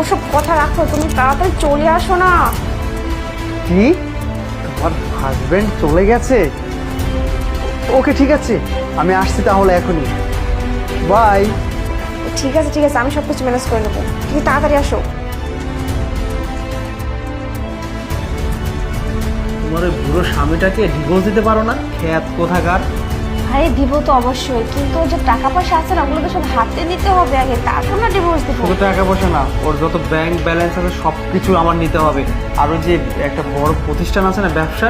ওসব কথা রাখো তুমি তাড়াতাড়ি চলে আসো না। কি? তোমার হাজবেন্ড চলে গেছে? ওকে ঠিক আছে আমি আসছি তাহলে এখনই। বাই ঠিক আছে ঠিক আছে আমি সব কিছু ম্যানেজ করে নেব। তুমি তাড়াতাড়ি আসো। তোমার ওই বুড়ো স্বামীটাকে ডিভোর্স দিতে পারো না? খ্যাত কোথাকার। আরে দিব তো অবশ্যই কিন্তু ওর যে টাকা পয়সা আছে না ওগুলো তো সব হাতে নিতে হবে আগে তারপর না ডিভোর্স দিব। শুধু টাকা পয়সা না ওর যত ব্যাংক ব্যালেন্স আছে সব কিছু আমার নিতে হবে। আর ওই যে একটা বড় প্রতিষ্ঠান আছে না ব্যবসা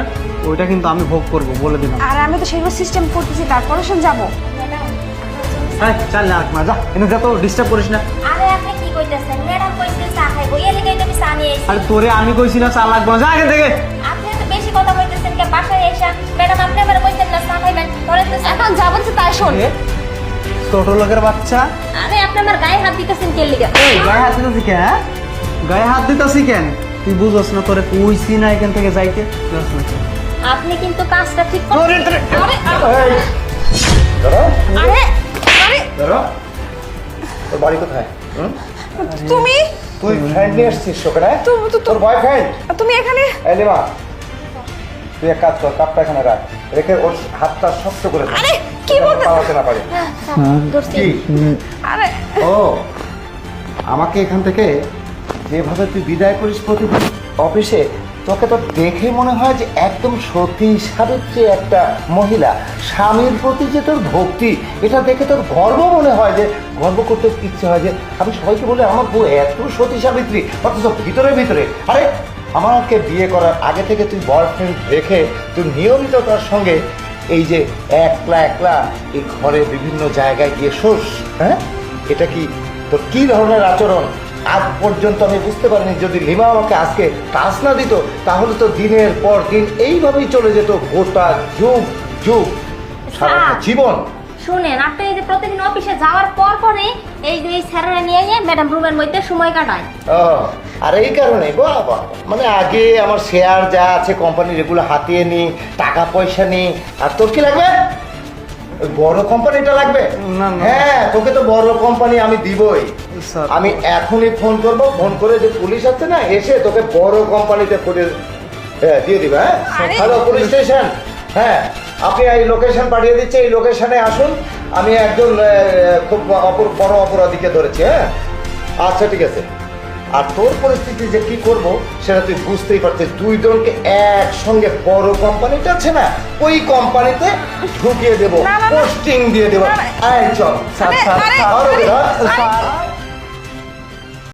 ওইটা কিন্তু আমি ভোগ করব বলে দিলাম। আর আমি তো সেগুলো সিস্টেম করতেছি তারপরে শোন যাব। হ্যাঁ চাল না মা যা এনে যা তো ডিস্টার্ব করিস না। আরে আপনি কি কইতেছেন? ম্যাডাম কইছে চা খাইবো লিগে আমি চা নিয়ে আরে তোরে আমি কইছি না চা লাগবে না যা এখান থেকে। আপনি তো বেশি কথা এ, ছোট লোকের বাচ্চা? আরে আপনি আমার গায়ে হাত দিতেছেন কে লিগে? এই গায়ে হাত দিতেছি কেন হ্যাঁ? গায়ে হাত দিতেছি কেন? তুই বুঝছ না তোরে কইছি না এখান থেকে যাইতে। না আপনি কিন্তু কাজটা ঠিক তোরে- আরে আরে। আরে ধরো। তোর বাড়ি কোথায়? তুমি? তুই ফ্রেন্ড নিয়ে এসছিস তোর বয়ফ্রেন্ড তুমি এখানে? এই লিমা তুই এক কাজ কর কাপটা এখানে রাখ। রেখে ওর হাতটা শক্ত করে ধর। আরে, কি যাতে বলতে- পালাতে না পারে ধরছি। কি? আরে। ও আমাকে এখান থেকে যেভাবে তুই বিদায় করিস প্রতিদিন অফিসে তোকে তো দেখে মনে হয় যে একদম সতী সাবিত্রী একটা মহিলা। স্বামীর প্রতি যে তোর ভক্তি এটা দেখে তোর গর্ব মনে হয় যে গর্ব করতে ইচ্ছে হয় যে আমি সবাইকে বলে আমার বউ এত সতী সাবিত্রী অথচ ভিতরে ভিতরে। আরে আমাকে বিয়ে করার আগে থেকে তুই বয়ফ্রেন্ড রেখে তুই নিয়মিত তার সঙ্গে এই যে একলা একলা এই ঘরে বিভিন্ন জায়গায় গিয়ে শোস হ্যাঁ? এটা কি তোর কি ধরনের আচরণ? আজ পর্যন্ত আমি বুঝতে পারিনি যদি লিমা আমাকে আজকে কাজ না দিত তাহলে তো দিনের পর দিন এইভাবেই চলে যেত গোটা যুগ যুগ সারা জীবন। শুনেন আপনি এই যে প্রতিদিন অফিসে যাওয়ার পর পরে এই যে এই স্যারেরা নিয়ে গিয়ে ম্যাডাম রুমের মধ্যে সময় কাটায়। ও, আর এই কারণে বাবা মানে আগে আমার শেয়ার যা আছে কোম্পানির এগুলো হাতিয়ে নি টাকা পয়সা নি। আর তোর কি লাগবে? ওই বড় কোম্পানিটা লাগবে? না, না। হ্যাঁ তোকে তো বড় কোম্পানি আমি দিবই। স্যার। আমি এখনই ফোন করব ফোন করে যে পুলিশ আছে না এসে তোকে বড় কোম্পানিতে করে হ্যাঁ দিয়ে দিবে হ্যাঁ? Hello police station. হ্যাঁ আপনি এই লোকেশন পাঠিয়ে দিচ্ছে এই লোকেশনে আসুন। আমি একজন খুব অপর বড় অপরাধীকে ধরেছি হ্যাঁ? আচ্ছা ঠিক আছে। আর তোর পরিস্থিতি যে কি করব সেটা তুই বুঝতেই পারছিস দুই জনকে একসঙ্গে বড় কোম্পানিটা আছে না ওই কোম্পানিতে ঢুকিয়ে দেবো। পোস্টিং দিয়ে দেবো। আয় চল। Sir, sir, sir,